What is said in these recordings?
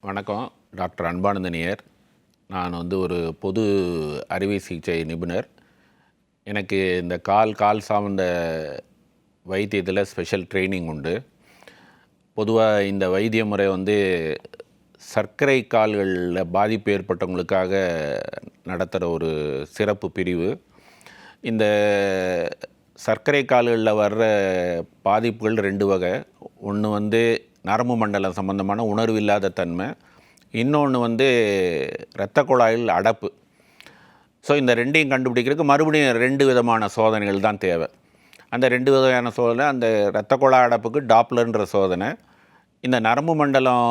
வணக்கம் டாக்டர் அன்பானந்தனியர். நான் வந்து ஒரு பொது அறுவை சிகிச்சை நிபுணர். எனக்கு இந்த கால் கால் சார்ந்த வைத்தியத்தில் ஸ்பெஷல் ட்ரைனிங் உண்டு. பொதுவாக இந்த வைத்திய முறை வந்து சர்க்கரை கால்களில் பாதிப்பு ஏற்பட்டவங்களுக்காக நடத்துகிற ஒரு சிறப்பு பிரிவு. இந்த சர்க்கரை கால்களில் வர்ற பாதிப்புகள் ரெண்டு வகை. ஒன்று வந்து நரம்பு மண்டலம் சம்பந்தமான உணர்வு இல்லாத தன்மை. இன்னொன்று வந்து இரத்த குழாயில் அடப்பு. ஸோ இந்த ரெண்டையும் கண்டுபிடிக்கிறதுக்கு மறுபடியும் ரெண்டு விதமான சோதனைகள் தான் தேவை. அந்த ரெண்டு விதமான சோதனை அந்த இரத்த குழாய் அடப்புக்கு டாப்லர்ன்ற சோதனை. இந்த நரம்பு மண்டலம்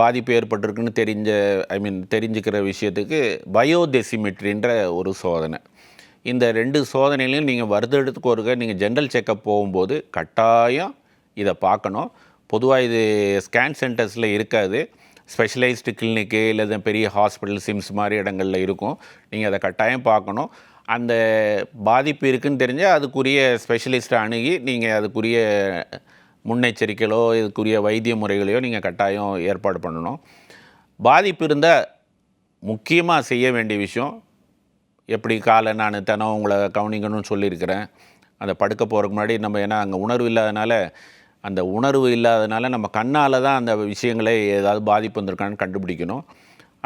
பாதிப்பு ஏற்பட்டிருக்குன்னு தெரிஞ்ச ஐ மீன் தெரிஞ்சுக்கிற விஷயத்துக்கு பயோடெசிமெட்ரின்ற ஒரு சோதனை. இந்த ரெண்டு சோதனையிலையும் நீங்கள் வருடத்துக்கு ஒருக்க நீங்கள் ஜென்ரல் செக்கப் போகும்போது கட்டாயம் இதை பார்க்கணும். பொதுவாக இது ஸ்கேன் சென்டர்ஸில் இருக்காது. ஸ்பெஷலைஸ்டு கிளினிக்கு இல்லை பெரிய ஹாஸ்பிட்டல் சிம்ஸ் மாதிரி இடங்களில் இருக்கும். நீங்கள் அதை கட்டாயம் பார்க்கணும். அந்த பாதிப்பு இருக்குன்னு தெரிஞ்சால் அதுக்குரிய ஸ்பெஷலிஸ்ட்டை அணுகி நீங்கள் அதுக்குரிய முன்னெச்சரிக்கைகளோ இதுக்குரிய வைத்திய முறைகளையோ நீங்கள் கட்டாயம் ஏற்பாடு பண்ணணும். பாதிப்பு இருந்தால் முக்கியமாக செய்ய வேண்டிய விஷயம் எப்படி காலை நான் தினம் உங்களை கவனிக்கணும்னு சொல்லியிருக்கிறேன். அந்த படுக்க போகிறதுக்கு முன்னாடி நம்ம ஏன்னா அங்கே உணர்வு இல்லாதனால அந்த உணர்வு இல்லாதனால நம்ம கண்ணால் தான் அந்த விஷயங்களை ஏதாவது பாதிப்பு வந்திருக்கான்னு கண்டுபிடிக்கணும்.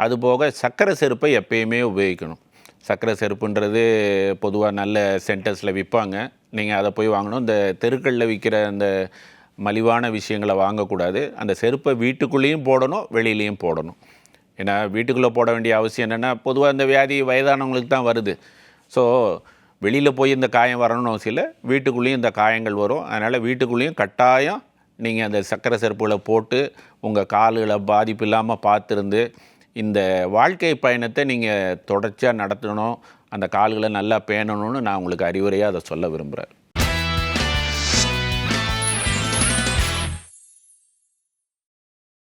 அதுபோக சக்கரை செருப்பை எப்பயுமே உபயோகிக்கணும். சக்கரை செருப்புன்றது பொதுவாக நல்ல சென்டர்ஸில் விற்பாங்க. நீங்கள் அதை போய் வாங்கணும். இந்த தெருக்களில் விற்கிற அந்த மலிவான விஷயங்களை வாங்கக்கூடாது. அந்த செருப்பை வீட்டுக்குள்ளேயும் போடணும் வெளியிலையும் போடணும். ஏன்னா வீட்டுக்குள்ளே போட வேண்டிய அவசியம் என்னென்னா பொதுவாக இந்த வியாதி வயதானவங்களுக்கு தான் வருது. ஸோ வெளியில் போய் இந்த காயம் வரணும்னு அவசியம் இல்லை. வீட்டுக்குள்ளேயும் இந்த காயங்கள் வரும். அதனால் வீட்டுக்குள்ளேயும் கட்டாயம் நீங்கள் அந்த சக்கரை செருப்புகளை போட்டு உங்கள் கால்களை பாதிப்பு இல்லாமல் பார்த்துருந்து இந்த வாழ்க்கை பயணத்தை நீங்கள் தொடர்ச்சியாக நடத்தணும். அந்த கால்களை நல்லா பேணணும்னு நான் உங்களுக்கு அறிவுரையாக அதை சொல்ல விரும்புகிறேன்